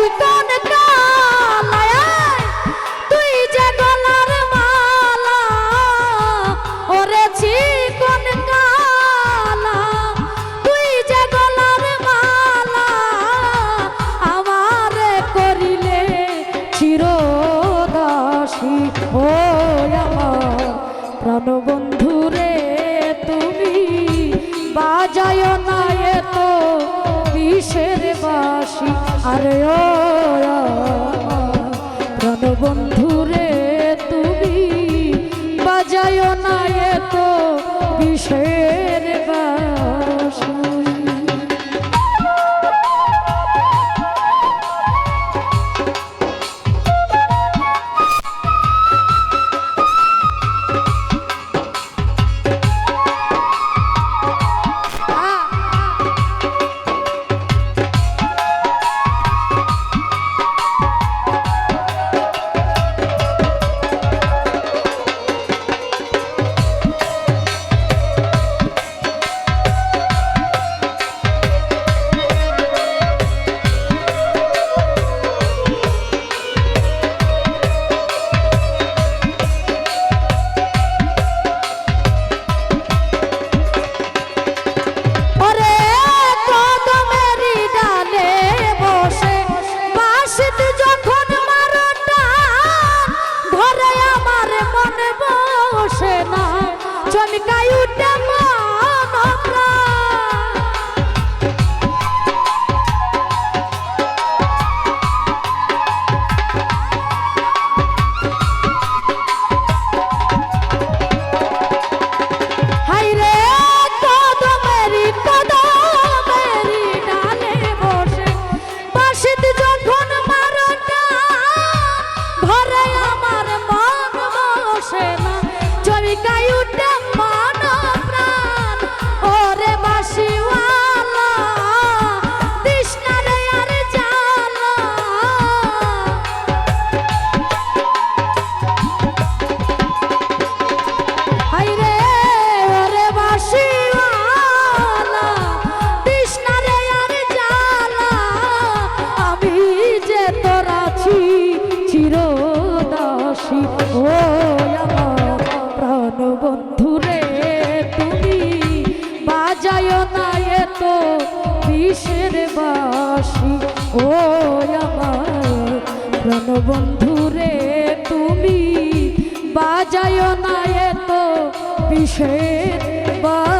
¡Cuidado! Some. বাসি ও আমার প্রাণবন্ধু তুমি। বাজায় না এত বিশেষ বা